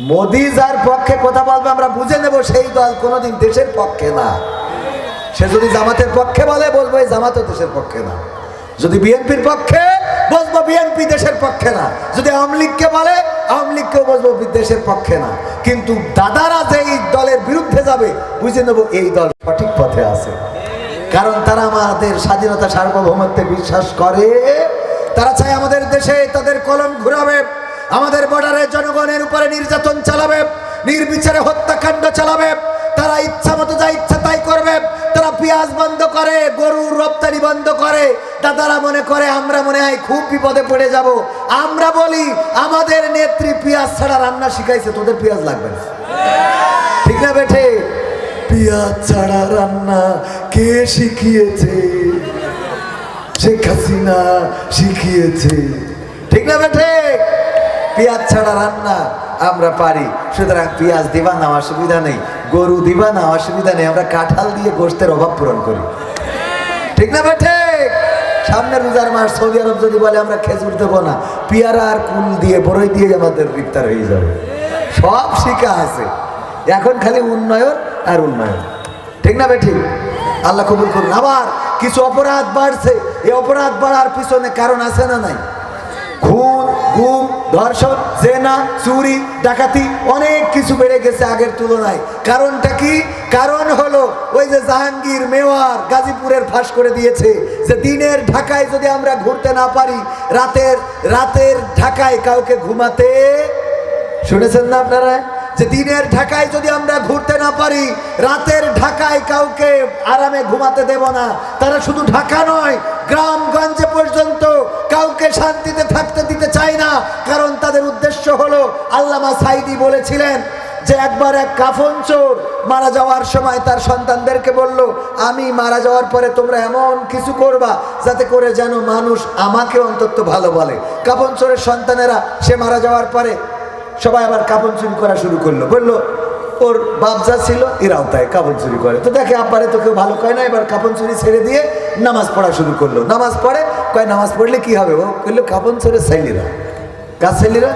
মোদি যার পক্ষে কথা বলবে, আমরা বুঝে নেব সেই দল কোনোদিন দেশের পক্ষে না। সে যদি জামাতের পক্ষে বলে, বলব এই জামাতও দেশের পক্ষে না। যদি বিএনপির পক্ষে বলব বিএনপি দেশের পক্ষে না। যদি আওয়ামী লীগকে বলে, আওয়ামী লীগকেও বলব দেশের পক্ষে না। কিন্তু দাদারা যে এই দলের বিরুদ্ধে যাবে, বুঝে নেব এই দল সঠিক পথে আছে। কারণ তারা আমাদের স্বাধীনতা সার্বভৌমত্বে বিশ্বাস করে। তারা চায় আমাদের দেশে তাদের কলম ঘুরাবে। আমাদের বর্ডারে জনগণের উপরে নির্যাতন নির্বিচারে হত্যাকাণ্ড চালাবে। তারা ইচ্ছা মতো যা ইচ্ছা তাই করবে। তারা পেঁয়াজ বন্ধ করে, গরুর রপ্তানি বন্ধ করে। দাদারা মনে করে, আমরা মনে হয় খুব বিপদে পড়ে যাব। আমরা বলি, আমাদের নেত্রী পেঁয়াজ ছাড়া রান্না শিখাইছে, তোদের পেঁয়াজ লাগবে না। ঠিক না বেঠে? পেঁয়াজ ছাড়া রান্না কে শিখিয়েছে? শেখ হাসিনা শিখিয়েছে। ঠিক না বেঠে? পেঁয়াজ ছাড়া রান্না আমরা পারি। সুতরাং পেঁয়াজ দিবা না, অসুবিধা নেই। গরু দিবা না, অসুবিধা নেই। আমরা কাঁঠাল দিয়ে গোষ্ঠের অভাব পূরণ করি। ঠিক না বেঠে সামনে রোজার মাস সৌদি আরব যদি বলে, আমরা খেজুর দেবো না, পিয়ারা আর কুল দিয়ে বড়ই দিয়ে আমাদের ইফতার হয়ে যাবে। সব শিখা আছে। এখন খালি উন্নয়ন আর উন্নয়ন। ঠিক না বেঠিক আল্লাহ কবুল করুন। আবার কিছু অপরাধ বাড়ছে। এই অপরাধ বাড়ার পিছনে কারণ আছে না নাই? খুন, গুম, ধর্ষণ, জেনা, চুরি, ডাকাতি অনেক কিছু বেড়ে গেছে আগের তুলনায়। কারণটা কি? কারণ হলো ওই যে জাহাঙ্গীর মেওয়ার গাজীপুরের ফাঁস করে দিয়েছে যে দিনের ঢাকায় যদি আমরা ঘুরতে না পারি, রাতের রাতের ঢাকায় কাউকে ঘুমাতে শুনেছেন না আপনারা? যে দিনের ঢাকায় যদি আমরা ঘুরতে না পারি, রাতের ঢাকায় কাউকে আরামে ঘুমাতে দেব না। তারা শুধু ঢাকা নয়, গ্রামগঞ্জে পর্যন্ত কাউকে শান্তিতে থাকতে দিতে চায় না। কারণ তাদের উদ্দেশ্য হলো, আল্লামা সাইদি বলেছিলেন যে একবার এক কাফন চোর মারা যাওয়ার সময় তার সন্তানদেরকে বলল, আমি মারা যাওয়ার পরে তোমরা এমন কিছু করবা যাতে করে যেন মানুষ আমাকে অন্তত ভালো বলে। কাফন চোরের সন্তানেরা, সে মারা যাওয়ার পরে সবাই আবার কাপড় চুরি করা শুরু করল। বলল, ওর বাপ যা ছিল, এরাও তাই কাপড় চুরি করে। তো দেখে আব্বারে তো কেউ ভালো কয় না, এবার কাপড় চুরি ছেড়ে দিয়ে নামাজ পড়া শুরু করল। নামাজ পড়ে, কয়, নামাজ পড়লে কি হবে? ও করল কাপড় চোরে ছেলেরা। কাজ ছেলেরা?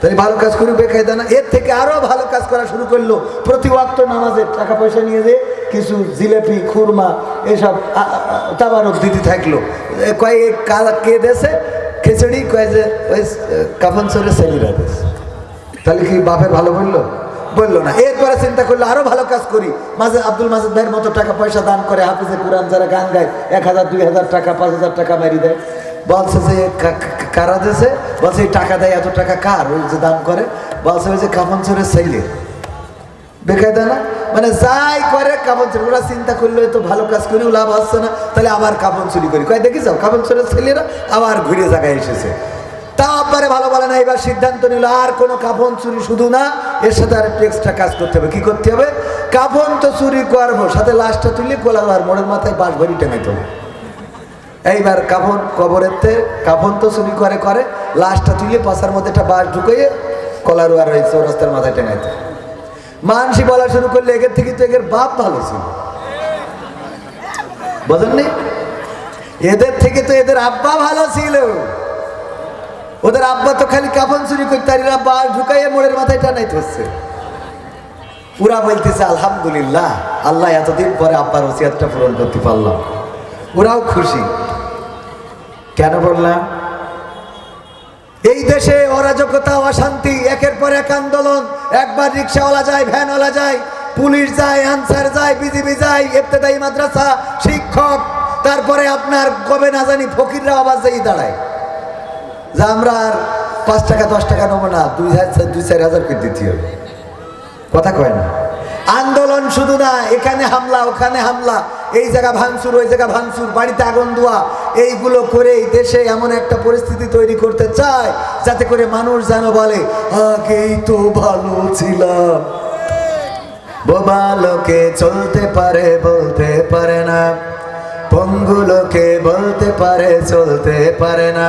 তাই ভালো কাজ করে বেকায়দা না। এর থেকে আরও ভালো কাজ করা শুরু করল। প্রতি ওয়াক্ত নামাজে টাকা পয়সা নিয়ে যে কিছু জিলেপি, খুরমা, এসব তাবারক দিতে থাকল। কয়, এ কে দেশে খিচুড়ি কয় যে, ওই কাফন চোরে ছেলেরা দেশে তাহলে কি বাপের ভালো বলল? বলল না। এরপরে চিন্তা করল, আরও ভালো কাজ করি। মাঝে আব্দুল মাজিদ ভাইয়ের মতো টাকা পয়সা দান করে হাফিজে কোরআন যারা গান গায়, এক হাজার, দুই হাজার টাকা, পাঁচ হাজার টাকা মারি দেয়। বলছে যে কারা দেশে বলছে, এই টাকা দেয়, এত টাকা কার? ওই যে দান করে। বলছে, ওই যে কাফন চোরের ছেলে। বেকায়দা না? মানে যাই করে কাপন চুরি ওরা চিন্তা করলে তো ভালো কাজ করেও লাভ আসছে না। তাহলে আবার কাপন চুরি করি। কয়, দেখি যাও কাপন চোরের ছেলেরা আবার ঘুরে জায়গায় এসেছে। তা ভালো বলে না, এবার সিদ্ধান্ত নিল, আর কোনো কাফন চুরি শুধু না, এর সাথে আর একটু এক্সট্রা কাজ করতে হবে। কি করতে হবে? কাপন তো চুরি করব, সাথে লাশটা তুলে কোলাবো আর মোড়ের মাথায় বাঁশ ভরি টেঙাইতে হবে এইবার কাফন কবরেতে, কাফন তো চুরি করে করে, লাশটা তুলে পাশার মধ্যে একটা বাঁশ ঢুকিয়ে কলারু আর ওই চৌরাস্তার মাথায় টেঙাইতে মানসি বলা শুরু করলে, এগের থেকে তো এগের বাপ ভালো ছিল। বোঝেননি? এদের থেকে তো এদের আব্বা ভালো ছিল। ওদের আব্বা তো খালি কাফন চুরি করতে, আর বাঁশ ঢুকাইয়ে মোড়ের মাথায় টানাইতে হচ্ছে। পুরা বলতেছে, আলহামদুলিল্লাহ, আল্লাহ এতদিন পরে আব্বার ওসিয়াতটা পূরণ করতে পারলাম। ওরাও খুশি। কেন বললাম? এই দেশে অরাজকতা, অশান্তি, একের পর এক আন্দোলন, একবার রিক্সাওয়ালা যায়, ভ্যানওয়ালা যায়, পুলিশ যায়, আনসার যায়, বিজিবি যায়, ইবতেদায়ী মাদ্রাসা, শিক্ষক, তারপরে আপনার কবে না জানি ফকিররা আবার যেই দাঁড়ায়। যে আমরা আর পাঁচ টাকা, দশ টাকা নেব না, দুই হাজার দুই চার হাজার করে দিতে হবে। কথা কয় না। আন্দোলন শুধু না, এখানে হামলা, ওখানে হামলা, এই জায়গা ভাঙচুর, ওই জায়গা ভাঙচুর, বাড়িতে আগুন দেওয়া এইগুলো করে দেশে এমন একটা পরিস্থিতি তৈরি করতে চায়, যাতে করে মানুষ যেন বলে, আগেই তো ভালো ছিলাম। বোবা লোকে চলতে পারে, বলতে পারে না। পঙ্গু লোকে বলতে পারে, চলতে পারে না।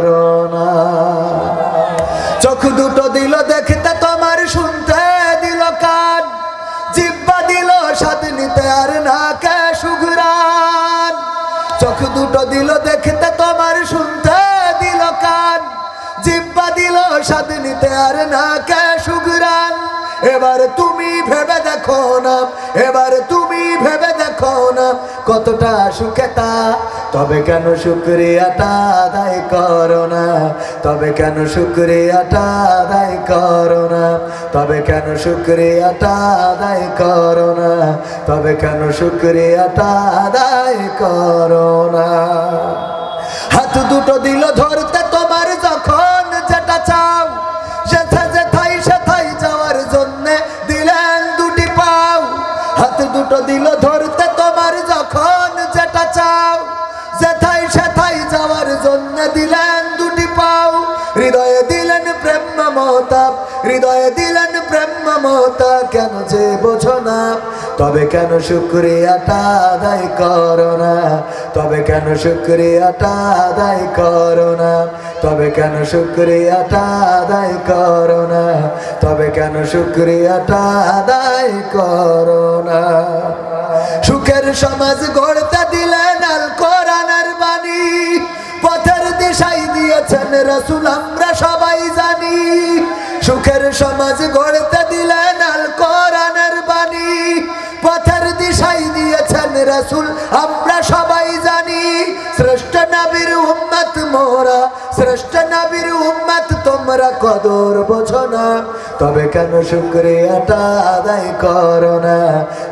দিল দেখতে তোমার, শুনতে দিল কান। জিব্বা দিল স্বাদ নিতে আর না কে সুঘরান এবার তুমি ভেবে দেখো না, এবার তুমি কতটা সুখেতা তবে কেন শুক্রিয়াটা আদায় করো না? তবে কেন শুক্রিয়াটা আদায় করো না? তবে কেন শুক্রিয়াটা আদায় করো না? তবে কেন শুক্রিয়াটা আদায় করো না? হাত দুটো দিল ধরতে দিলেন দুটি পাও। হৃদয়ে দিলেন প্রেম মমতা। হৃদয়ে দিলেন প্রেম মমতা। কেন যে বোঝো না। তবে কেন শুক্রিয়াটা আদায় করো না? তবে কেন শুক্রিয়াটা আদায় করো না? তবে কেন শুক্রিয়াটা আদায় করো না? তবে কেন শুক্রিয়াটা আদায় করো না? সুখের সমাজ গড়তে দিয়েছেন রসুল, আমরা সবাই জানি। সুখের সমাজ গড়তে দিলেন আল কোরআনের বাণী। পথের দিশাই দিয়েছেন রসুল, আমরা সবাই জানি। শ্রেষ্ঠ নবীর উম্মত মোরা, শ্রেষ্ঠ নবীর উম্মত তোমরা কদর বোঝো না। তবে কেন শুক্রিয়াটা আদায় করো না?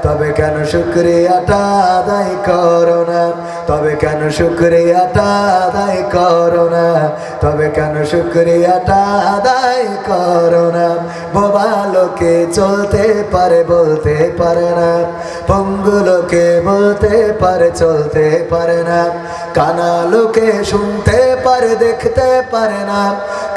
তবে কেন শুক্রিয়াটা আদায় করো না? তবে কেন শুক্রিয়াটা আদায় করো না? কেন শুক্রিয়াটা আদায় করো না? বোবা লোকে চলতে পারে, বলতে পারে না। পঙ্গু লোকে বলতে পারে, চলতে পারে না। কানা লোকে শুনতে পারে, দেখতে পারে না।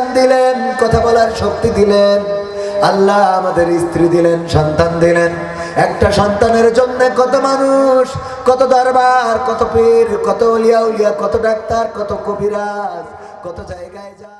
কান দিলেন, কথা বলার শক্তি দিলেন, আল্লাহ আমাদের স্ত্রী দিলেন, সন্তান দিলেন। একটা সন্তানের জন্য কত মানুষ, কত দরবার, কত পীর, কত উলিয়া উলিয়া, কত ডাক্তার, কত কবিরাজ, কত জায়গায় যায়।